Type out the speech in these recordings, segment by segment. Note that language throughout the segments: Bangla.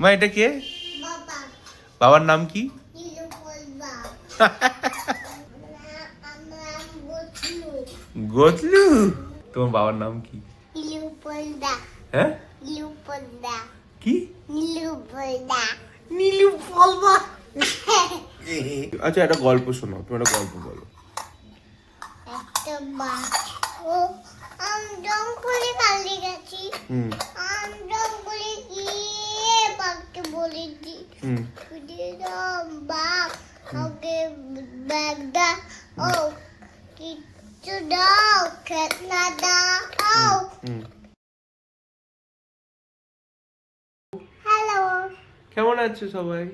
মা এটা কে? বাবার নাম কি? আমরা তোমার বাবার নাম কি? হ্যাঁ? কি? আচ্ছা একটা গল্প শোনাও তুমি একটা গল্প বলো। একটা আমি জঙ্গলে কালি গেছি। জঙ্গলে গিয়ে বাঘকে বলেছি বাঘ ওকে ব্যাগ দা ও কিছু দাও খেলনা দাও। হ্যালো কেমন আছো সবাই?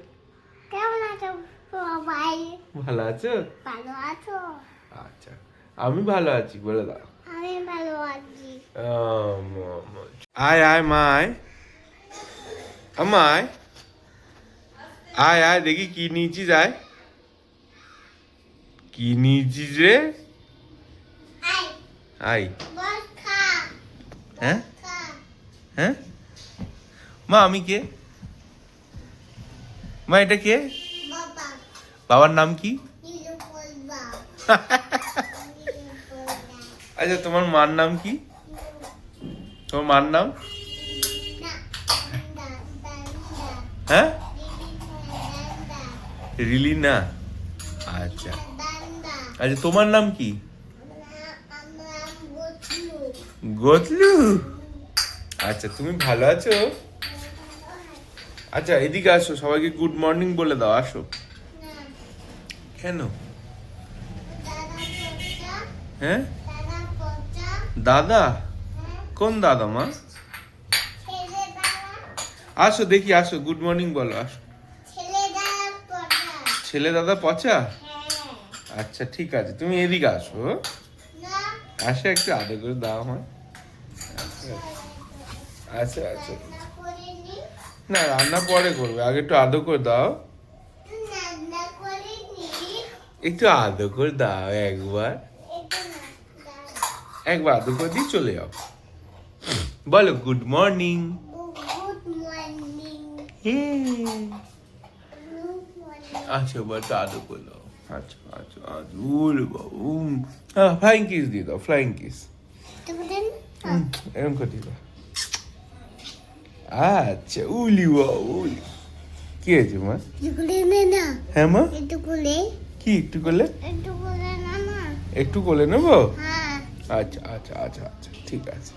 কেমন আছো সবাই? ভালো আছো? ভালো আছো। আচ্ছা আমি ভালো আছি বলে দাও। আমি ভালো আছি আয় আয় মা আয় আমায় আয় আয় দেখি কি নিয়েছিস আয় কি নিয়েছিস রে আই হ্যাঁ হ্যাঁ মা আমি কে মা এটা কে বাবা বাবার নাম কি নীলু বলবা নীলু বলবা আচ্ছা তোমার মার নাম কি? তোমার মার নাম? হ্যাঁ? রিলিনা। আচ্ছা। আচ্ছা তোমার নাম কি? গতলু। আচ্ছা তুমি ভালো আছো? আচ্ছা এদিকে আসো, সবাইকে গুড মর্নিং বলে দাও, আসো। কেন? হ্যাঁ? দাদা? কোন দাদা মা? আসো দেখি আসো। গুড মর্নিং বলো আসো। ছেলে দাদা পচা? হ্যাঁ আচ্ছা ঠিক আছে। তুমি এদিকে আসো। না আসে একটু আদর করে দাও আমার আচ্ছা আচ্ছা। না রান্না পরে করবে। আগে একটু আদর করে দাও। একটু আদর করে দাও একবার। একবার আদর করে দিয়ে চলে যাও। বলো গুড মর্নিং আচ্ছা আদর আচ্ছা আচ্ছা বাবু। হ্যাঁ ফ্লাইং কিস দিয়ে দাও ফ্লাইং কিস এরকম করে দিয়ে দাও আচ্ছা উলি বাবু উলি। কি হয়েছে মা? হ্যাঁ একটু কোলে কি একটু করলে? একটু কোলে না না একটু কোলে নেব? হ্যাঁ। আচ্ছা আচ্ছা আচ্ছা আচ্ছা ঠিক আছে।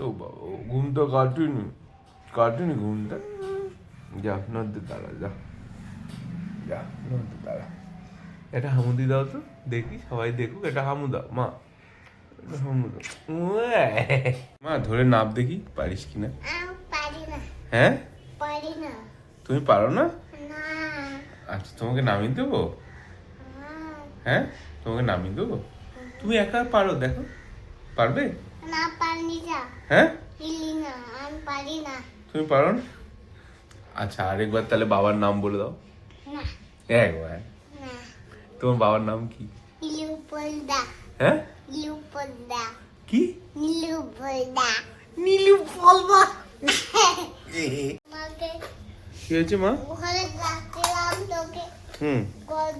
ও বাবা ও ঘুম তো কাটুনি। কাটুনি ঘুমটা? যা নদীর দাঁড়া যা। যা নদীর দাঁড়া। এটা হামুদি দাও তো দেখি সবাই দেখুক এটা হামু দাও মা। হামু দাও। মা ধরে নাপ দেখি পারিস কিনা না? হ্যাঁ? তুমি পারো না? না। আচ্ছা তোমাকে নামিয়ে দেবো? হ্যাঁ। হ্যাঁ? তোমাকে নামিয়ে দেবো? তুমি একা পারো দেখো। পারবে? না পারি না হ্যাঁ? না আমি পারি না। তুমি পারো না? আচ্ছা আরেকবার তাহলে বাবার নাম বলে দাও। না। একবার। না। তোমার বাবার নাম কি? নীলু বলদা হ্যাঁ? নীলু কি? নীলু বলদা নীলু বলবা মাকে কি হয়েছে মা? ওখানে ডাকছিলাম তোকে হুম।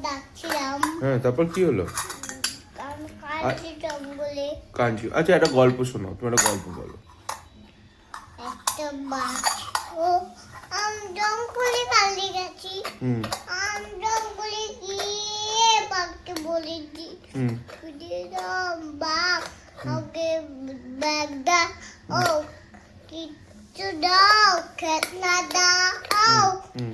ডাকছিলাম। হ্যাঁ তারপর কি হলো? আমি কাঁদছি জঙ্গলে কাঞ্চি আচ্ছা একটা গল্প শোনাও তুমি একটা গল্প বলো। একটা বাঘ ও আমি জঙ্গলে কালি গেছি। হুম। আমি জঙ্গলে গিয়ে বাঘকে বলেছি হুম। বাঘ ওকে ব্যাগ দা ও কিছু দাও খেলনা দাও হুম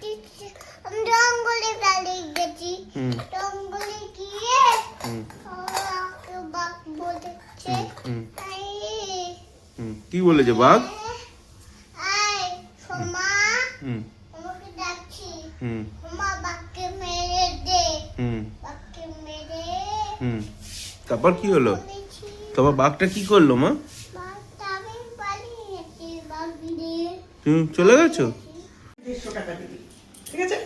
কিছু- আমি জঙ্গলে পালিয়ে গেছি হুম জঙ্গলে গিয়ে হুম আমাকে বাঘ বলেছে হুম আই হুম কি বলেছে বাঘ? হুম। হুম। হুম। হুম। তারপর কি হলো? তারপর বাঘটা কি করল মা? তুমি চলে গেছো? টাকা ঠিক আছে?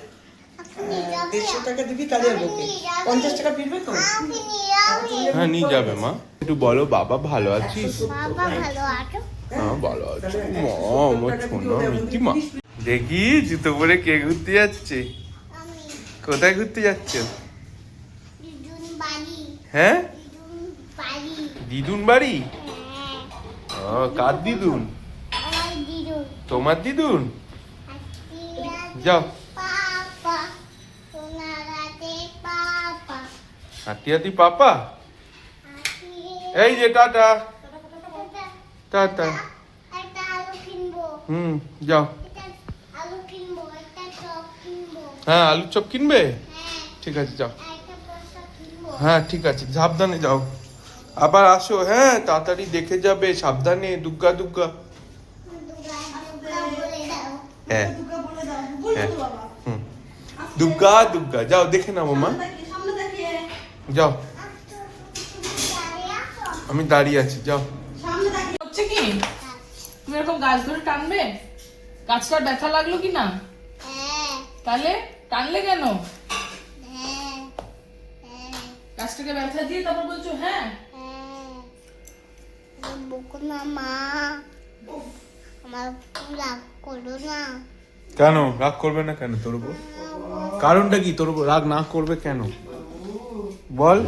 দেড়শো টাকা দিবি তাহলে আর বকে পঞ্চাশ টাকা ফিরবে তো? হ্যাঁ নিয়ে যাবে মা। একটু বলো বাবা ভালো আছিস? বাবা ভালো আছো হ্যাঁ আমার ছোনা দিতে মা। দেখি জুতো পরে কে ঘুরতে যাচ্ছে? কোথায় ঘুরতে যাচ্ছ? হ্যাঁ? দিদুন বাড়ি দিদুন বাড়ি হ্যাঁ কার দিদুন? তোমার দিদুন? যাও। হাতি হাতি পাপা? এই যে টাটা। টাটা। হুম যাও। হ্যাঁ আলু চপ কিনবে? হ্যাঁ। ঠিক আছে যাও। হ্যাঁ ঠিক আছে সাবধানে যাও। আবার আসো হ্যাঁ তাড়াতাড়ি দেখে যাবে সাবধানে দুগ্গা দুগ্গা। হ্যাঁ। বাবা হুম। দুগ্গা দুগ্গা যাও দেখে নাও মা। যাও। আছো? আমি দাঁড়িয়ে আছি যাও। তুমি? এরকম গাছ ধরে টানবে? গাছটার ব্যথা লাগল কি না তাহলে টানলে কেন? গাছটাকে ব্যথা দিয়ে তারপর বলছো হ্যাঁ? না কেন? রাগ করবে না কেন তোর উপর? কারণটা কি? তোর রাগ না করবে কেন? বল।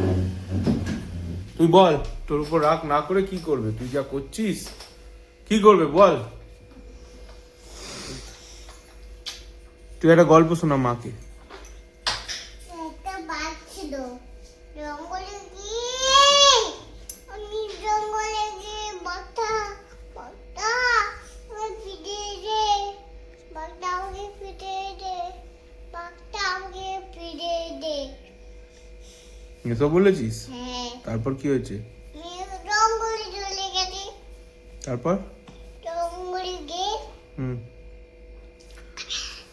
তুই বল, তোর উপর রাগ না করে কি করবে? তুই যা করছিস কি করবে বল তুই একটা গল্প শোনা মাকে একটা বাঘ ছিল জঙ্গলে গিয়ে আমি জঙ্গলে গিয়ে বাঘটা বাঘটা আমাকে ফিরে দে বাঘটা আমাকে ফিরে দে বাঘটা আমাকে ফিরে দে এসব বলেছিস হ্যাঁ তারপর কি হয়েছে আমি জঙ্গলে চলে গেছি তারপর জঙ্গলে গিয়ে হুম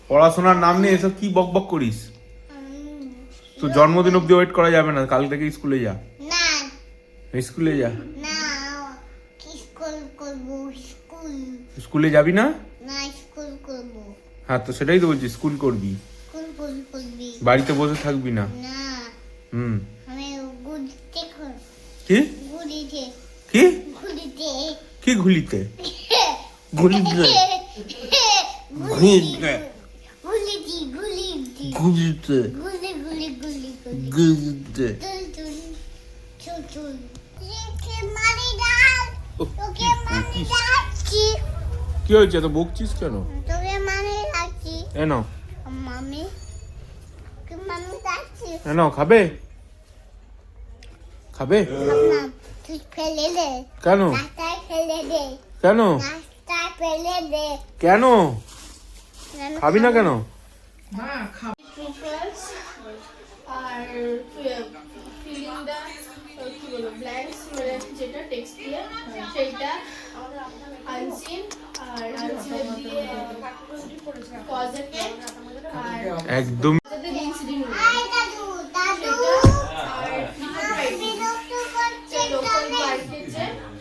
পড়াশোনার নাম নিয়ে এসব কি বক বক করিস? তো জন্মদিন অব্দি ওয়েট করা যাবে না কাল থেকে স্কুলে যা। স্কুলে যা। স্কুল যাবি না? হ্যাঁ তো সেটাই তো বলছি স্কুল করবি। বাড়িতে বসে থাকবি না? হুম। কি? কি? কি ঘুলিতে গুলিতে। গুলিতে গুলিতে গুলিতে গুলিতে কি হয়েছে? তো বকছিস কেন? তোকে মারি ডাকছি এ নাও। মামি তোকে মামি ডাকছি এ খাবে? খাবে? না তুই ফেলে দে। কেন? রাস্তায় ফেলে দে। কেন? কেন? খাবি না কেন? হ্যাঁ আর কি বলব ব্ল্যাঙ্কস মানে যেটা টেক্সট দিয়ে সেইটা আনসিন আর আনসিন দিয়ে কজেকে আর একদম